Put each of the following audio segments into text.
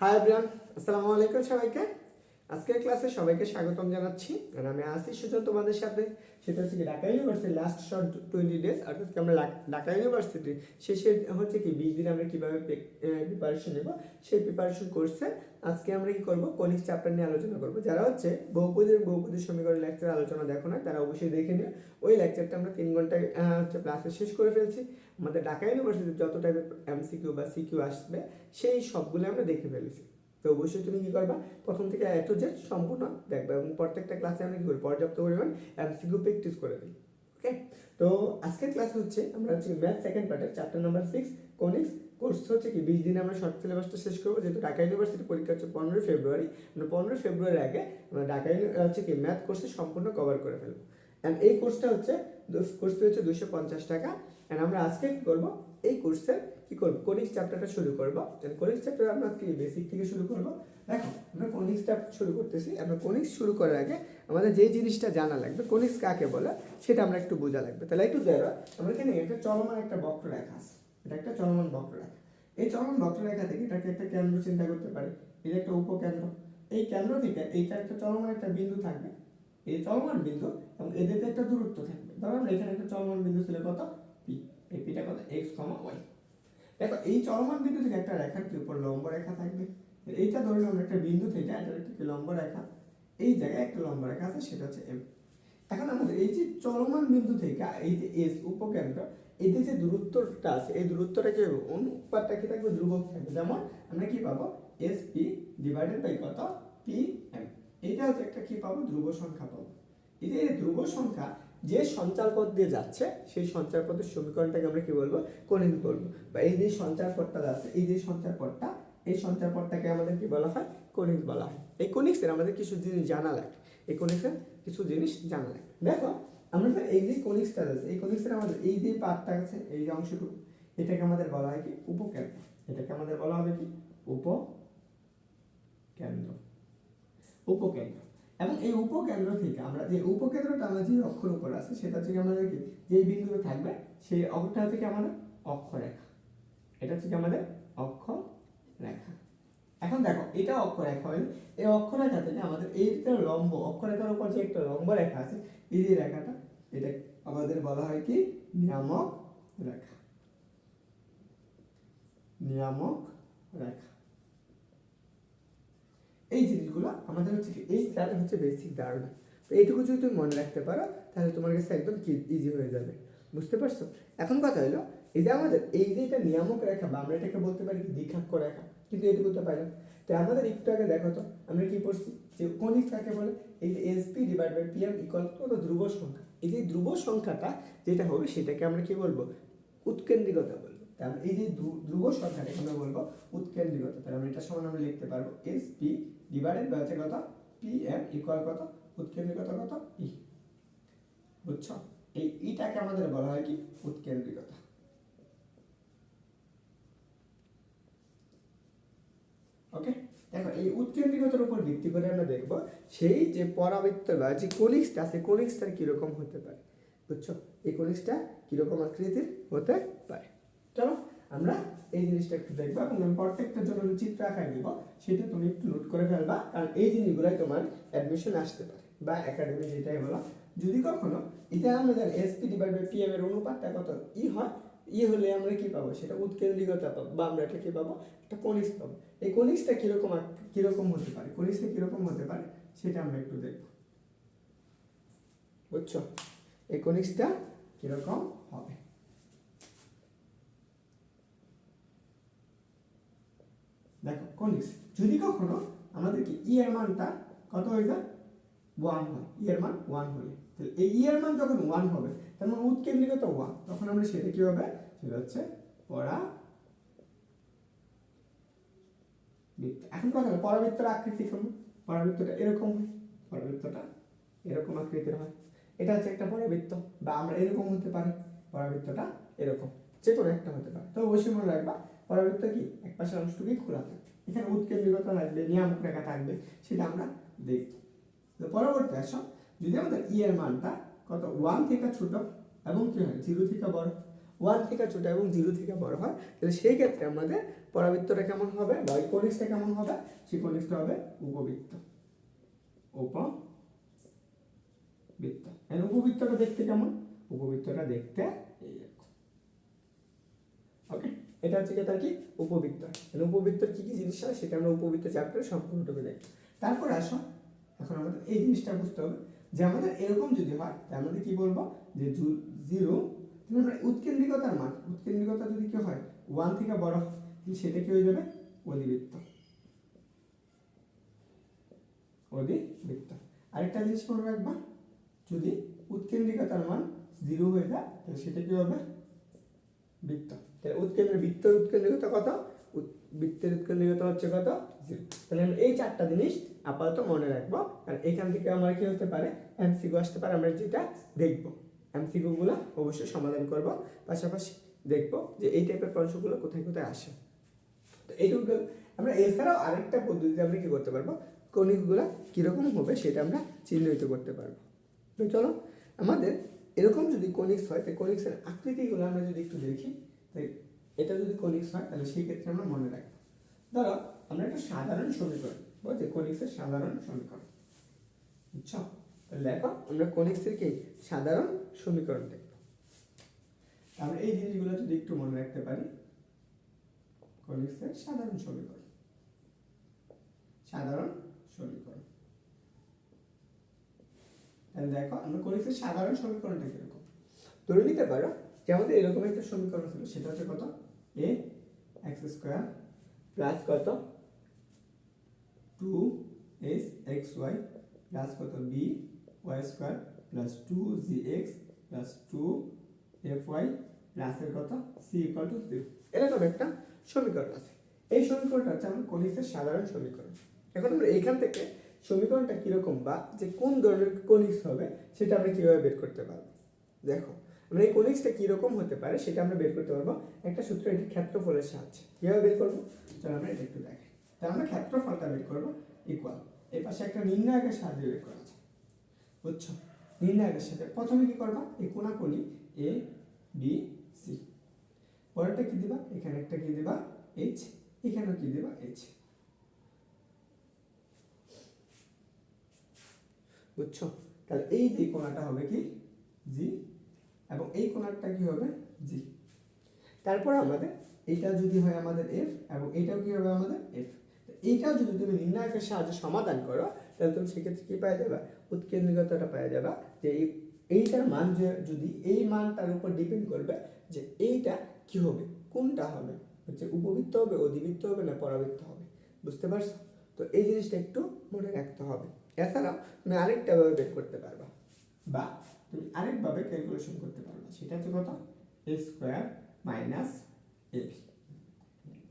Hi everyone আসসালামু আলাইকুম সবাইকে। আজকের ক্লাসে সবাইকে স্বাগতম জানাচ্ছি। আর আমি আসি সুজন তোমাদের সাথে। সেটা হচ্ছে কি Dhaka university last short twenty days অর্থাৎ কি আমরা ঢাকা ইউনিভার্সিটি শেষে হচ্ছে কি বিশ দিন আমরা কীভাবে প্রিপারেশন নেব, সেই প্রিপারেশন কোর্সে আজকে আমরা কি করব? কনিক চ্যাপ্টার নিয়ে আলোচনা করব। যারা হচ্ছে বহুপদীর বহুপদী সমীকরণ লেকচার আলোচনা দেখো না, তারা অবশ্যই দেখে নিও। ওই লেকচারটা আমরা তিন ঘন্টায় হচ্ছে ক্লাসে শেষ করে ফেলছি। আমাদের ঢাকা ইউনিভার্সিটিতে যত টাইপের এমসিকিউ বা সিকিউ আসবে, সেই সবগুলো আমরা দেখে ফেলেছি। তো অবশ্যই তুমি কি করবা? প্রথম থেকে এত জেড সম্পূর্ণ দেখবে এবং প্রত্যেকটা ক্লাসে আমরা কি করি? পর্যাপ্ত পরিমাণ এমসিকিউ প্র্যাকটিস করে দিই ওকে তো আজকের ক্লাস হচ্ছে আমরা হচ্ছে ম্যাথ সেকেন্ড পার্টের chapter number six conics course হচ্ছে কি? বিশ দিনে আমরা শর্ট সিলেবাসটা শেষ করব। যেহেতু ঢাকা ইউনিভার্সিটি পরীক্ষা হচ্ছে পনেরোই ফেব্রুয়ারি, আমরা পনেরোই ফেব্রুয়ারি আগে আমরা ঢাকা হচ্ছে কি ম্যাথ কোর্সে সম্পূর্ণ কভার করে ফেলব। অ্যান্ড এই কোর্সটা হচ্ছে কোর্স হচ্ছে দুশো পঞ্চাশ টাকা। অ্যান্ড আমরা আজকে কি করব? এই কোর্সের কি করব? কোনিক্স চ্যাপ্টারটা শুরু করব। কোনিক্স চ্যাপ্টার আমরা আজকে বেসিক থেকে শুরু করব? দেখো, আমরা কোনিক্সটা শুরু করতেছি। আমরা কোনিক্স শুরু করার আগে আমাদের যে জিনিসটা জানা লাগবে কোনিক্স কাকে বলে, সেটা আমরা একটু বোঝা লাগবে। তাহলে একটু দেখো আমরা এখানে একটা চলমান একটা বক্ররেখা আছে। এটা একটা চলমান বক্ররেখা। এই চলমান বক্ররেখা থেকে এটাকে একটা কেন্দ্র চিন্তা করতে পারি। এটা একটা উপকেন্দ্র। এই কেন্দ্র থেকে এইটা একটা চলমান একটা বিন্দু থাকবে। এই চলমান বিন্দু এবং এদের একটা দূরত্ব থাকবে। ধরো আমরা এখানে একটা চলমান বিন্দু ছিল কত? এই পিটা কত এক্স কমা ওয়াই দেখো, এই চলমান বিন্দু থেকে একটা রেখার কি উপর লম্ব রেখা থাকবে? এইটা ধরে আমরা একটা বিন্দু থেকে এটা একটা লম্ব রেখা? এই জায়গায় একটা লম্ব রেখা আছে, সেটা হচ্ছে এম এখন আমাদের এই যে চলমান বিন্দু থেকে এই যে এস উপকেন্দ্র, এতে যে দূরত্বটা আছে, এই দূরত্বটা কি অনুপাতটা কি থাকবে? ধ্রুবক থাকবে। যেমন আমরা কি পাবো? এস পি ডিভাইডেড বাই কত? পি এম এইটা হচ্ছে একটা কি পাবো? ধ্রুব সংখ্যা পাবো। এই যে ধ্রুব সংখ্যা যে সঞ্চার পথ দিয়ে যাচ্ছে, সেই সঞ্চার পথের সমীকরণটাকে আমরা কি বলব? কনিক বলব। বা এই যে সঞ্চার পথটা আছে এই যে সঞ্চার পথটা এই সঞ্চার পথটাকে আমাদের কি বলা হয়? কনিক বলা হয়। এই কনিক্সের আমাদের কিছু জিনিস জানা লাগে। এই কনিক্সের কিছু জিনিস জানা লাগে। দেখো, আমরা এই যে কনিক্সটা আছে এই কনিক্সের আমাদের এই যে পার্টটা আছে, এই যে অংশটুকু, এটাকে আমাদের বলা হয় কি? উপকেন্দ্র। এটাকে আমাদের বলা হবে কি? উপকেন্দ্র। উপকেন্দ্র। এবং এই উপকেন্দ্র থেকে আমরা যে উপকেন্দ্রটা আমরা যে অক্ষর উপর আছে, সেটা হচ্ছে কি আমাদের কি যে বিন্দুতে থাকবে, সেই অক্ষরটা হচ্ছে কি আমাদের অক্ষরেখা। এটা হচ্ছে কি আমাদের অক্ষরেখা। এখন দেখো, এটা অক্ষরেখা হলে এই অক্ষরেখা থেকে আমাদের এইটা লম্ব, অক্ষরেখার উপর যে একটা লম্ব রেখা আছে, এই যে রেখাটা, এটা আমাদের বলা হয় কি? নিয়ামক রেখা। নিয়ামক রেখা। এই জিনিসগুলো আমাদের হচ্ছে কি, এই তাদের হচ্ছে বেসিক ধারণা। তো এইটুকু যদি তুমি মনে রাখতে পারো, তাহলে তোমার কাছে একদম ইজি হয়ে যাবে। বুঝতে পারছ? এখন কথা হলো, এই যে আমাদের, এই যে এটা নিয়ামক রেখা, বা আমরা এটাকে বলতে পারি দ্বিখাক্ষ রেখা, কিন্তু এটুকু তো পাই না তো আমাদের একটু আগে দেখো তো, আমরা কি পড়ছি? যে কনিক কাকে বলে? এই যে SP divide by PM equal কত ধ্রুব সংখ্যা। এই যে ধ্রুব সংখ্যাটা যেটা হবে, সেটাকে আমরা কি বলব? উৎকেন্দ্রিকতা বলব। তাহলে এই যে ধ্রু- ধ্রুব সংখ্যাটাকে আমরা বলব উৎকেন্দ্রিকতা। তাহলে আমরা এটা সমান আমরা লিখতে পারব এস পি ডিভাইডেড বাই হচ্ছে কত? পি এম ইকুয়াল কত? উৎকেন্দ্রিকতা কত? ই বুঝছ? এই ইটাকে আমাদের বলা হয় কি? উৎকেন্দ্রিকতা। ওকে দেখো, এই উৎকেন্দ্রিকতার উপর ভিত্তি করে আমরা দেখব সেই যে পরাবৃত্ত বা যে কনিক্সটা আছে কনিক্সটা কীরকম হতে পারে। বুঝছ? এই কনিক্সটা কীরকম আকৃতির হতে পারে। চলো আমরা এই জিনিসটা একটু দেখব এবং আমি প্রত্যেকটার জন্য চিত্র আঁকায় দিব সেটা তুমি একটু নোট করে ফেলবা, কারণ এই জিনিসগুলাই তোমার অ্যাডমিশন আসতে পারে বা একাডেমি যেটাই বলো। যদি কখনো এটা জানি এসপি ডিভাইড বাই পিএম এর অনুপাতটা কত? ই হয়, ই হলে আমরা কি পাবো? সেটা উৎকেন্দ্রিকতা পাবো, বা আমরা এটা কি পাবো একটা কনিক্স পাবো। এই কনিক্সটা কীরকম কীরকম হতে পারে? কনিক্সটা কীরকম হতে পারে? সেটা আমরা একটু দেখব। বুঝছ? এই কনিক্সটা কীরকম হবে? দেখো কনিক্স যদি কখনো আমাদের কি ই এর মানটা কত হয়ে যায়? ওয়ান হয়। ই এর মান ওয়ান হলে তাহলে এই ই এর মান যখন ওয়ান হবে, তার মানে উৎকেন্দ্রিকতা ওয়ান তখন আমরা সেটা কি হবে? সেটা হচ্ছে পড়া এখন কথা হলো পরাবৃত্তর আকৃতি কেমন পরাবৃত্তটা এরকম হয়। পরাবৃত্তটা এরকম আকৃতির হয়। এটা হচ্ছে একটা পরাবৃত্ত, বা আমরা এরকম হতে পারি। পরাবৃত্তটা এরকম। যে কোনো একটা হতে পারে। তো অবশ্যই মনে রাখবা পরাবৃত্ত কি এক পাশের অংশটুকুই খোলা থাকে এখানে উৎকেন্দ্রিকতা থাকবে নিয়ামক রেখা থাকবে, সেটা আমরা দেখব। তো পরবর্তী আসো যদি আমাদের ই এর মানটা কত ওয়ান থেকে ছোট এবং কি হয় জিরো থেকে বড়। ওয়ান থেকে ছোট এবং জিরো থেকে বড় হয়, তাহলে সেই ক্ষেত্রে আমাদের পরাবৃত্তটা কেমন হবে বা কনিষ্ঠটা কেমন হবে সেই কনিষ্ঠটা হবে উপবৃত্ত। উপবৃত্ত। উপবৃত্তটা দেখতে কেমন? উপবৃত্তটা দেখতে এইরকম ওকে এটা হচ্ছে তার কি? উপবৃত্ত। মানে উপবৃত্তর কি কি জিনিস হয়? সেটা আমরা উপবৃত্ত চ্যাপ্টারে সম্পূর্ণভাবে দেখি তারপর আসো এখন আমাদের এই জিনিসটা বুঝতে হবে যে আমাদের এরকম যদি হয়, তাহলে আমাদের কি বলব? যে জিরো, তাহলে আমরা উৎকেন্দ্রিকতার মান, উৎকেন্দ্রিকতা যদি কি হয় ওয়ান থেকে বড় তাহলে সেটা কি হয়ে যাবে? অধিবৃত্ত। অধিবৃত্ত। আরেকটা জিনিস মনে রাখবা যদি উৎকেন্দ্রিকতার মান জিরো হয়ে যায়, তাহলে সেটা কি হবে? বৃত্ত। তাহলে উৎকেন্দ্র বৃত্তের উৎকেন্দ্রিকতা কত? বৃত্তের উৎকেন্দ্রিকতা হচ্ছে কত? জিরো। তাহলে আমরা এই চারটা জিনিস আপাতত মনে রাখব। আর এখান থেকে আমার কি হতে পারে? এমসিকিউ আসতে পারে। আমরা যেটা দেখব। এমসিকিউ গুলো অবশ্যই সমাধান করব। পাশাপাশি দেখব যে এই টাইপের প্রশ্নগুলো কোথায় কোথায় আসে। তো এইটুকু। আমরা এছাড়াও আরেকটা পদ্ধতিতে আমরা কি করতে পারব? কণিকগুলো কীরকম হবে সেটা আমরা চিহ্নিত করতে পারব। তো চলো, আমাদের এরকম যদি কনিক্স হয় তাই কনিক্সের আকৃতিগুলো আমরা যদি একটু দেখি। তাই এটা যদি কনিক্স হয়, তাহলে সেই ক্ষেত্রে আমরা মনে রাখব ধরো, আমরা একটা সাধারণ সমীকরণ বলছি কনিক্সের সাধারণ সমীকরণ। বুঝছ? তাহলে দেখো, আমরা কনিক্সের কি? সাধারণ সমীকরণ দেখব। আমরা এই জিনিসগুলো যদি একটু মনে রাখতে পারি কনিক্সের সাধারণ সমীকরণ। সাধারণ সমীকরণ। তাহলে দেখো, আমরা কনিক্সের সাধারণ সমীকরণটা কীরকম? ধরে নিতে পারো যে আমাদের এরকম একটা সমীকরণ ছিল, সেটা হচ্ছে কত? এ এক্স স্কোয়ার প্লাস কত? Two s x y plus কত? B y square plus two g x plus two f y প্লাসের কত? সি ইকুয়াল টু জিরো এরকম একটা সমীকরণ আছে। এই সমীকরণটা হচ্ছে আমাদের কনিক্সের সাধারণ সমীকরণ। এখন আমরা এখান থেকে সমীকরণটা কীরকম বা যে কোন ধরনের কনিক্স হবে, সেটা আমরা কীভাবে বের করতে পারব? দেখো আমরা এই কনিক্সটা কীরকম হতে পারে সেটা আমরা বের করতে পারব। একটা সূত্র এটি ক্ষেত্রফলের সাহায্যে। কীভাবে বের করব? চলো আমরা এটা একটু দেখি তাহলে আমরা ক্ষেত্রফলটা বের করব ইকুয়াল এর পাশে একটা নির্ণায়কের সাহায্যে বের করা আছে। বুঝছ? নির্ণায়কের সাথে প্রথমে কী করবা? এই কোনাকুনি এ বি সি পরেরটা কী দিবা? এখানে একটা কী দিবা? এইচ এখানেও কী দিবা? এইচ বুঝছ? তাহলে এই যে কোণাটা হবে কি? এই কি হবে? জি তারপর আমাদের এটা যদি হয় আমাদের এফ এবং এটাও কি হবে আমাদের এফ এইটাও যদি তুমি নির্ণায়কের সাহায্যে সমাধান করো তাহলে তুমি সেক্ষেত্রে কি পাওয়া যাবে? উৎকেন্দ্রিকতাটা পাওয়া যাবে। যে এই এইটার মান যে যদি এই মানটার উপর ডিপেন্ড করবে যে এইটা কি হবে? কোনটা হবে? হচ্ছে উপবৃত্ত হবে অধিবৃত্ত হবে না পরাবৃত্ত হবে? বুঝতে পারছ? তো এই জিনিসটা একটু মনে রাখতে হবে। এছাড়াও তুমি আরেকটা ভাবে বের করতে পারবা। বা তুমি আরেকভাবে ক্যালকুলেশন করতে পারবা। সেটা হচ্ছে কত? A square minus a b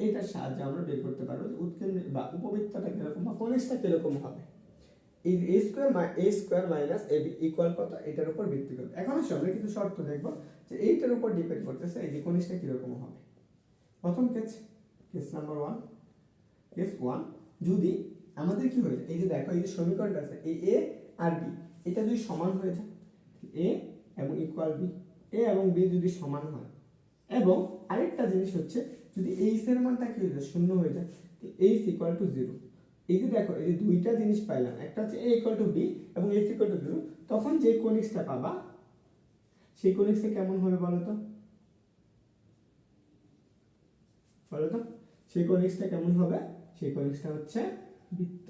এইটার সাহায্যে আমরা বের করতে পারব যে উৎকেন্দ্র বা উপবৃত্তটা কীরকম বা কনিষ্ঠটা কীরকম হবে। এই a square a square minus a equal কত? এটার উপর ভিত্তি করবে। এখন আসলে আমরা কিছু শর্ত দেখব যে এইটার উপর ডিপেন্ড করতেছে এই যে কনিষ্ঠটা কীরকম হবে। প্রথম case case number one case one যদি আমাদের কি হয়েছে এই যে দেখো, এই যে সমীকরণটা আছে, এই এ আর বি এটা যদি সমান হয়ে যায় এ এবং ইকুয়াল বি এ এবং বি যদি সমান হয়। এবং আরেকটা জিনিস হচ্ছে, যদি এইচ এর মানটা কি হয়ে যায় শূন্য হয়ে যায়, তো এইচ ইকুয়াল টু জিরো এই যে দেখো, এই যে দুইটা জিনিস পাইলাম, একটা হচ্ছে এ ইকুয়াল টু বি এবং এইচ ইকুয়াল টু জিরো তখন যে কোনিক্সটা পাবা, সেই কোনিক্সটা কেমন হবে বলো তো? বলো তো? সেই কোনিক্সটা কেমন হবে? সেই কোনিক্সটা হচ্ছে বৃত্ত।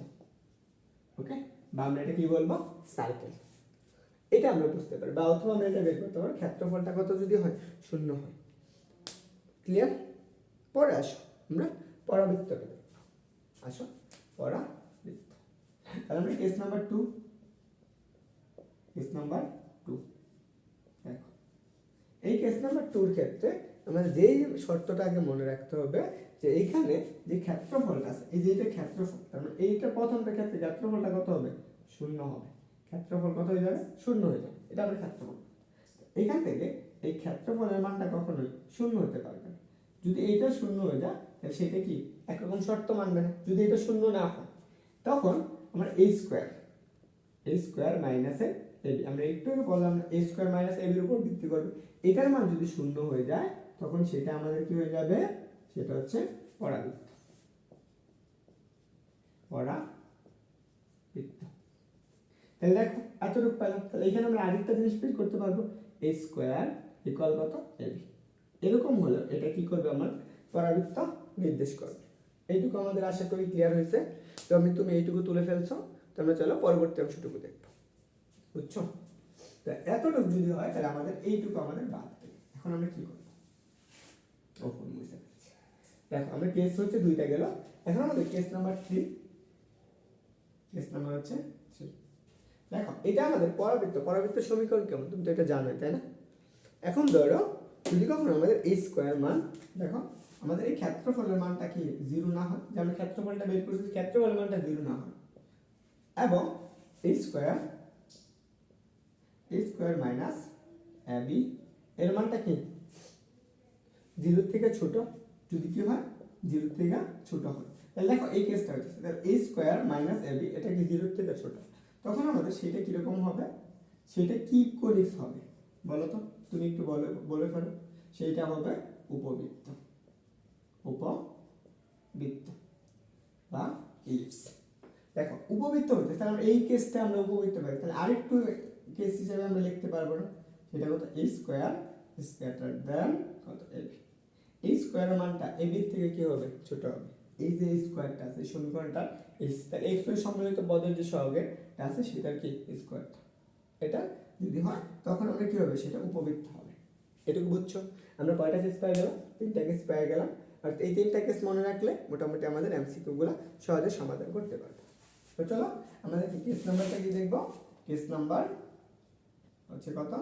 ওকে বা আমরা এটা কি বলব? সার্কেল এটা আমরা বুঝতে পারি, বা অথবা আমরা এটা বের করতে পারি, ক্ষেত্রফলটা কত যদি হয়, শূন্য হয়। ক্লিয়ার পরে আসো, আমরা পরাবৃত্তটা দেখব। আসো, পরাবৃত্ত। তাহলে আমরা case number two case number two দেখো, এই কেস নাম্বার টুর ক্ষেত্রে আমাদের যেই শর্তটা আগে মনে রাখতে হবে, যে এইখানে যে ক্ষেত্রফলটা আছে, এই যে এটা ক্ষেত্রফল, তার মানে এইটা প্রথমটা ক্ষেত্রে ক্ষেত্রফলটা কত হবে? শূন্য হবে। ক্ষেত্রফল কত হয়ে যাবে? শূন্য হয়ে যাবে। এটা আমাদের ক্ষেত্রফল। এখান থেকে এই ক্ষেত্রফলের মানটা কখনোই শূন্য হতে পারবে না। যদি এইটা শূন্য হয়ে যায়, তাহলে সেটা কি? একরকম শর্ত মানবে না। যদি এটা শূন্য না হয়, তখন আমরা এই স্কোয়ার এই স্কোয়ার মাইনাসের এবি আমরা একটু বললাম এ স্কোয়ার মাইনাস এবির উপর ভিত্তি করবে। এটার মান যদি শূন্য হয়ে যায়, তখন সেটা আমাদের কি হয়ে যাবে? সেটা হচ্ছে পরাবৃত্ত। পরাবৃত্ত। তাহলে দেখো, এতটুকু পেলাম তাহলে এখানে আমরা আরেকটা জিনিস বের করতে পারব। এ স্কোয়ার ইকুয়াল কত? এবি এরকম হলো, এটা কি করবে আমার? পরাবৃত্ত নির্দেশ করবে। এইটুকু আমাদের আশা করি ক্লিয়ার হয়েছে। তো আমি তুমি এইটুকু তুলে ফেলছো। তো আমরা চলো পরবর্তী অংশটুকু দেখব। বুঝছ? তো এতটুকু যদি হয়, তাহলে আমাদের এইটুকু আমাদের বাদ এখন আমরা কি করব? ওপেন বুঝতে পারছি দেখো, আমরা কেস হচ্ছে দুইটা গেল। এখন আমাদের case number three case number হচ্ছে দেখো, এটা আমাদের পরাবৃত্ত পরাবৃত্ত সমীকরণ কেমন? তুমি তো এটা জানোই, তাই না? এখন ধরো, যদি কখনো আমাদের এই স্কোয়ার মান, দেখো, আমাদের এই ক্ষেত্রফলের মানটা কি জিরো না হয়? যে আমরা ক্ষেত্রফলটা বের করেছি ক্ষেত্রফলের মানটা জিরো না হয়। এবং এই স্কোয়ার এই স্কোয়ার মাইনাস বি এর মানটা কি? জিরোর থেকে ছোট, যদি কি হয় জিরোর থেকে ছোট হয়। তাহলে দেখো, এই কেসটা হচ্ছে এই স্কোয়ার মাইনাস এবি এটা কি জিরোর থেকে ছোট? তখন আমাদের সেটা কীরকম হবে? সেটা কি কনিক্স হবে? বলো তো, তুমি একটু বলে বলে ফেলো। সেইটা হবে উপবৃত্ত। উপবৃত্ত বা ইলিপস দেখো, উপবৃত্ত হতে তাহলে এই কেসটা আমরা উপবৃত্ত পাই। তাহলে আরেকটু কেস হিসেবে আমরা লিখতে পারব না। সেটা কত? এই স্কোয়ার স্কোয়ার দেন কত এবি এই স্কোয়ারের মানটা এবির থেকে কি হবে? ছোট হবে। এই যে স্কোয়ারটা আছে সমীকরণটা এক্সের সম্মিলিত পদের যে সহগেটা আছে সেটার কি স্কোয়ারটা এটা যদি হয়, তখন আমরা কি হবে? সেটা উপবৃত্ত হবে। এটুকু বুঝছ? আমরা কয়টা কেস পেয়ে গেলাম? তিনটা কেস পেয়ে গেলাম। আর এই তিনটা কেস মনে রাখলে মোটামুটি আমাদের এমসিকিউগুলো সহজে সমাধান করতে পারব। তো চলো আমাদের কেস নাম্বারটা কি দেখব? কেস নাম্বার হচ্ছে কত?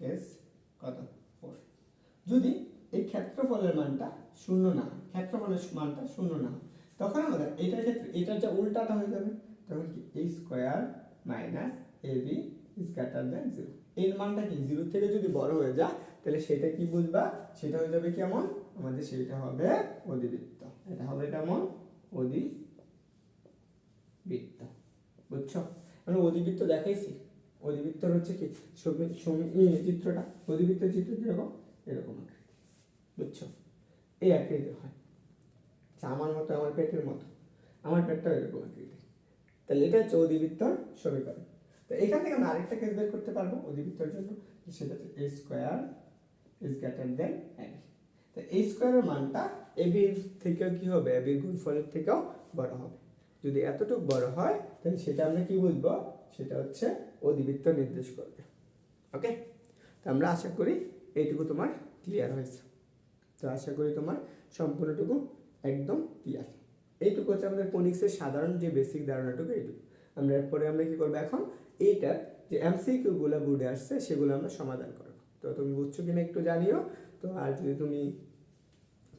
কেস কত? ফোর যদি ক্ষেত্রফলের মানটা শূন্য না, ক্ষেত্রফলের মানটা শূন্য না। তখন আমাদের এটার ক্ষেত্রে এটার যে উল্টাটা হয়ে যাবে, তখন কি? এই square minus a b is greater than zero এর মানটা কি? জিরো থেকে যদি বড় হয়ে যায়, তাহলে সেটা কি বুঝবা? সেটা হয়ে যাবে কেমন? আমাদের সেটা হবে অধিবৃত্ত। এটা হবে কেমন? অধিবৃত্ত। বুঝছ? আমরা অধিবৃত্ত দেখাইছি। অধিবৃত্তর হচ্ছে কি? চিত্রটা, অধিবৃত্ত চিত্র কীরকম? এরকম বুঝছ? এই আকৃতি হয়। আচ্ছা, আমার মতো আমার পেটের মতো। আমার পেটটাও এরকম আকৃতি তাহলে এটা হচ্ছে অধিবৃত্তর সমীকরণ। তো এখান থেকে আমরা আরেকটা কেস বের করতে পারব অধিবৃত্তর জন্য। সেটা হচ্ছে a square is greater than ab তো এই স্কোয়ারের মানটা এবির থেকেও কী হবে? এবির গুণফলের থেকেও বড় হবে। যদি এতটুকু বড় হয় তাহলে সেটা আমরা কি বুঝব? সেটা হচ্ছে অধিবৃত্ত নির্দেশ করবে। ওকে তো আমরা আশা করি এইটুকু তোমার ক্লিয়ার হয়েছে। তো আশা করি তোমার সম্পূর্ণটুকু একদম ক্লিয়ার এইটুকু হচ্ছে আমাদের কোনিক্সের সাধারণ যে বেসিক ধারণাটুকু, এইটুকু। আমরা এরপরে আমরা কি করব এখন? এইটার যে এমসিকিউগুলো বোর্ডে আসছে, সেগুলো আমরা সমাধান করব। তো তুমি বুঝছ কিনা একটু জানিও? তো আর যদি তুমি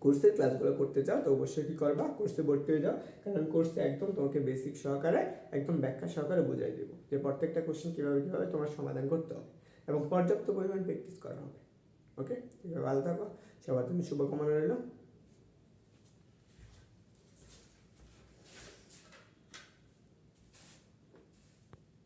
কোর্সের ক্লাসগুলো করতে চাও, তো অবশ্যই কি করবা? কোর্সে ভর্তি হয়ে যাও। কারণ কোর্সে একদম তোমাকে বেসিক সহকারে, একদম ব্যাখ্যা সহকারে বোঝাই দেবো যে প্রত্যেকটা কোশ্চেন কীভাবে কীভাবে তোমার সমাধান করতে হবে এবং পর্যাপ্ত পরিমাণ প্র্যাকটিস করা হবে। ওকে ভালো থাকো সবার তুমি শুভকামনা রইল